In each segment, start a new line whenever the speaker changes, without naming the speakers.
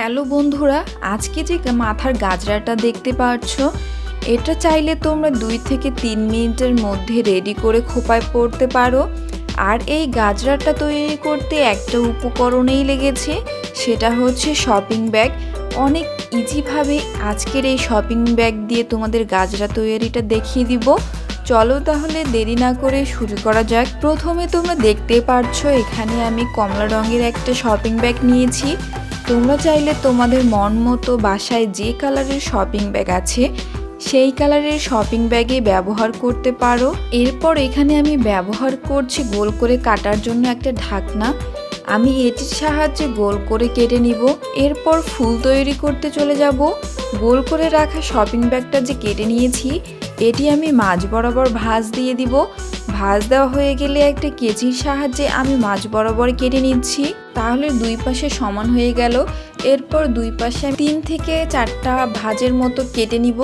Hello বন্ধুরা, আজকে যে মাথার গাজরাটা দেখতে পাচ্ছ, এটা চাইলে তোমরা দুই থেকে তিন মিনিটের মধ্যে রেডি করে খোপায় পড়তে পারো। আর এই গাজরাটা তৈরি করতে একটা উপকরণেই লেগেছে, সেটা হচ্ছে শপিং ব্যাগ অনেক ইজিভাবে আজকের এই শপিং ব্যাগ দিয়ে তোমাদের গাজরা তৈরিটা দেখিয়ে দিব। চলো তাহলে দেরি না করে শুরু করা যাক। প্রথমে তোমরা দেখতে পারছ, এখানে আমি কমলা রঙের একটা শপিং ব্যাগ নিয়েছি। তোমরা চাইলে তোমাদের মন মতো বাসায় যে কালারের শপিং ব্যাগ আছে, সেই কালারের শপিং ব্যাগে ব্যবহার করতে পারো। এরপর এখানে আমি ব্যবহার করছি গোল করে কাটার জন্য একটা ঢাকনা। আমি এটির সাহায্যে গোল করে কেটে নিব। এরপর ফুল তৈরি করতে চলে যাব। গোল করে রাখা শপিং ব্যাগটা যে কেটে নিয়েছি, এটি আমি মাঝ বরাবর ভাঁজ দিয়ে দিব। ভাঁজ দেওয়া হয়ে গেলে একটা কেচির সাহায্যে আমি মাঝ বরাবর কেটে নিচ্ছি। তাহলে দুই পাশে সমান হয়ে গেল। এরপর দুই পাশে তিন থেকে চারটা ভাঁজের মতো কেটে নিব।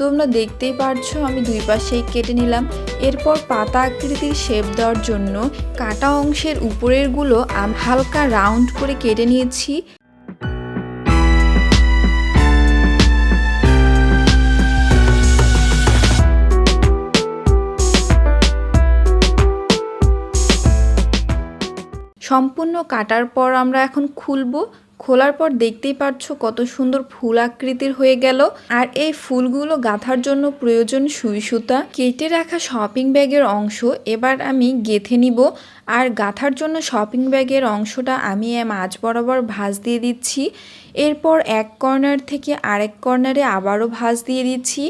তোমরা দেখতেই পারছ, আমি দুই পাশেই কেটে নিলাম। এরপর পাতা আকৃতির শেপ দেওয়ার জন্য কাটা অংশের উপরেরগুলো হালকা রাউন্ড করে কেটে নিয়েছি। সম্পূর্ণ কাটার পর আমরা এখন খুলবো। খোলার পর দেখতেই পাচ্ছ কত সুন্দর ফুল আকৃতির হয়ে গেল। আর এই ফুলগুলো গাঁথার জন্য প্রয়োজন সুই সুতা। কেটে রাখা শপিং ব্যাগের অংশ এবার আমি গেথে নিব। আর গাঁথার জন্য শপিং ব্যাগের অংশটা আমি মাঝ বরাবর ভাঁজ দিয়ে দিচ্ছি। এরপর এক কর্নার থেকে আরেক কর্নারে আবারও ভাঁজ দিয়ে দিচ্ছি।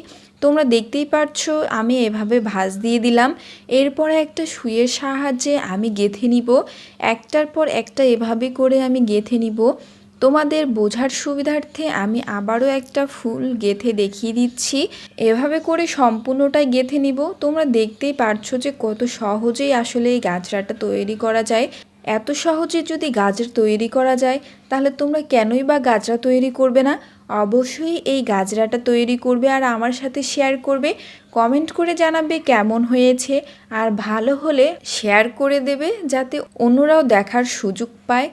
তোমরা দেখতেই পারছ, আমি এভাবে ভাঁজ দিয়ে দিলাম। এরপরে একটা সুইয়ের সাহায্যে আমি গেথে নিব। একটার পর একটা এভাবে করে আমি গেথে নিব। তোমাদের বোঝার সুবিধার্থে আমি আবারও একটা ফুল গেথে দেখিয়ে দিচ্ছি। এভাবে করে সম্পূর্ণটাই গেথে নিব। তোমরা দেখতেই পারছ যে কত সহজেই আসলে এই গাছরাটা তৈরি করা যায়। এত সহজে যদি গাজর তৈরি করা যায়, তাহলে তোমরা কেনই বা গাজরা তৈরি করবে না? অবশ্যই এই গাজরাটা তৈরি করবে আর আমার সাথে শেয়ার করবে। কমেন্ট করে জানাবে কেমন হয়েছে। আর ভালো হলে শেয়ার করে দেবে যাতে অন্যরাও দেখার সুযোগ পায়।